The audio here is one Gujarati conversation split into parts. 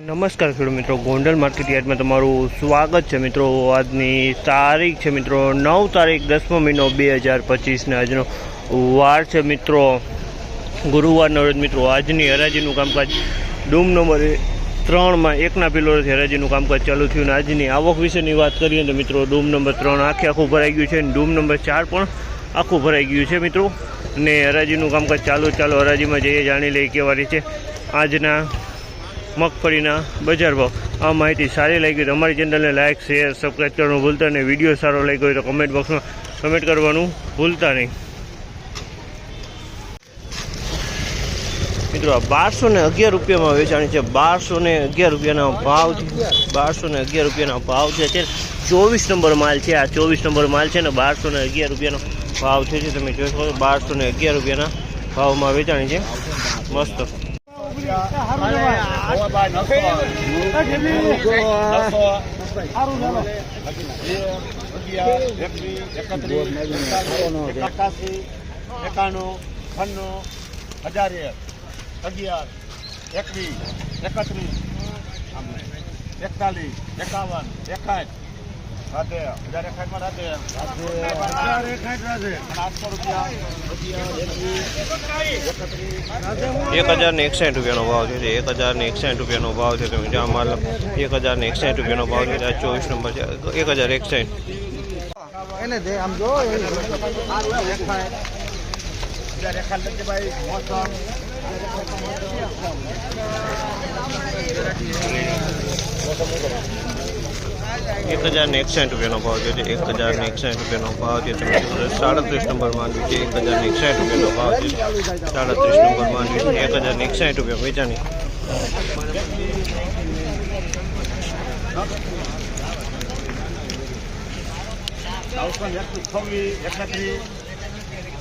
નમસ્કાર ખેડૂત મિત્રો, ગોંડલ માર્કેટ યાર્ડમાં તમારું સ્વાગત છે. મિત્રો, આજની તારીખ છે મિત્રો, નવ તારીખ, દસમો મહિનો બે હજાર પચીસને આજનો વાર છે. મિત્રો, ગુરુવારનો રોજ મિત્રો, આજની હરાજીનું કામકાજ ડૂમ નંબર ત્રણમાં એકના પિલોરથી હરાજીનું કામકાજ ચાલુ થયું અને આજની આવક વિશેની વાત કરીએ તો મિત્રો, ડૂમ નંબર ત્રણ આખે આખું ભરાઈ ગયું છે અને ડૂમ નંબર ચાર પણ આખું ભરાઈ ગયું છે મિત્રો. અને હરાજીનું કામકાજ ચાલુ ચાલુ હરાજીમાં જઈએ જાણી લઈએ કેવા રીતે આજના મગફળીના બજાર ભાવ. આ માહિતી સારી લાગી તો અમારી ચેનલને લાઇક શેર સબસ્ક્રાઈબ કરવાનું ભૂલતા નહીં. વીડિયો સારો લાગ્યો હોય તો કમેન્ટ બોક્સમાં કમેન્ટ કરવાનું ભૂલતા નહીં. મિત્રો બારસો ને અગિયાર રૂપિયામાં વેચાણી છે. બારસો ને અગિયાર રૂપિયાના ભાવ છે. બારસો ને અગિયાર રૂપિયાના ભાવ છે. અત્યારે ચોવીસ નંબર માલ છે. આ ચોવીસ નંબર માલ છે ને બારસો ને અગિયાર રૂપિયાનો ભાવ છે. તમે જોઈ શકો બારસો ને અગિયાર રૂપિયાના ભાવમાં વેચાણી છે. મસ્ત. એકાસી એકાણું છન્નું હજાર એક અગિયાર એકવીસ એકત્રીસ એકતાલીસ એકાવન એકાઠ રાધે હજાર એકાઠમાં રાધે હજાર એકાઠ રાધે આઠસો રૂપિયા અગિયાર એકવીસ એકત્રીસ એક હજાર ને એકસાઠ રૂપિયાનો ભાવ છે જે એક હજાર ને એકસાઠ રૂપિયાનો ભાવ છે તમે જ્યાં માલ એક હજાર ને એકસાઠ રૂપિયાનો ભાવ છે આ ચોવીસ નંબર છે એક હજાર એકસાઠ એને દે આમ જો હજાર એકાઠ લખજે ભાઈ મોસમ એક હજાર ને એકસાઠ રૂપિયાનો ભાવ છે. એક હજાર ને એકસાઠ રૂપિયાનો ભાવ છે. તમે. સાડત્રીસ નંબર માંડવી છે. એક હજાર ને એકસાઠ રૂપિયાનો ભાવ છે. સાડત્રીસ નંબર માંડવી છે. એક હજાર ને એકસાઠ રૂપિયા વેચાણી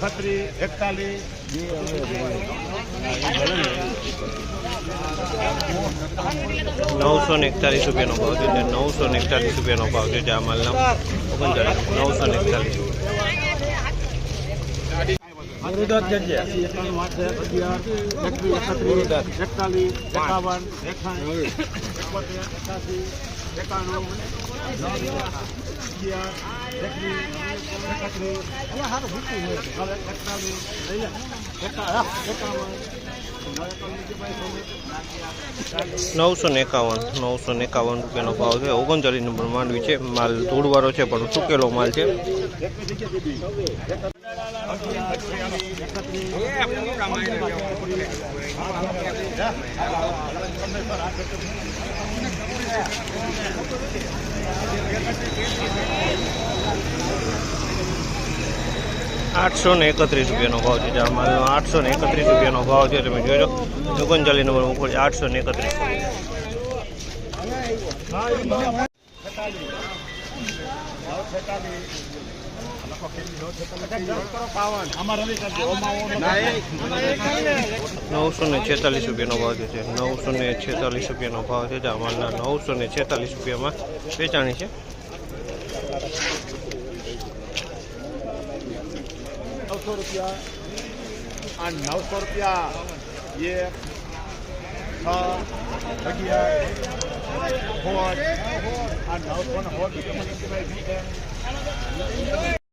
એકત્રીસ એકતાલીસ નવસો એકતાલીસ રૂપિયાનો ભાવ છે જે નવસો એકતાલીસ રૂપિયાનો ભાવ છે આ માલના. ઓગણચાલીસ નવસો ને એકતાલીસ. એકતાલીસ એકાવન એકાસી નવસો ને એકાવન નવસો ને એકાવન રૂપિયાનો ભાવ છે. ઓગણચાલીસ નંબર માંડવી છે. માલ ધૂળવાળો છે, પણ સુકેલો માલ છે. આઠસો ને એકત્રીસ રૂપિયાનો ભાવ છે. જ્યાં માલનો આઠસો ને એકત્રીસ રૂપિયાનો ભાવ છે, તમે જોઈ લો. ઓગણચાલીસ નંબર ઉપર આઠસો ને એકત્રીસ. નવસો ને છેતાલીસ રૂપિયાનો ભાવ છે નવસો ને છેતાલીસ રૂપિયાનો ભાવ છે જ્યાં માલના નવસો ને છેતાલીસ રૂપિયામાં વેચાણી છે. નવસો રૂપિયા આ નવસો રૂપિયા એક છ અગિયાર સોળ આ નવસો ને હોટ.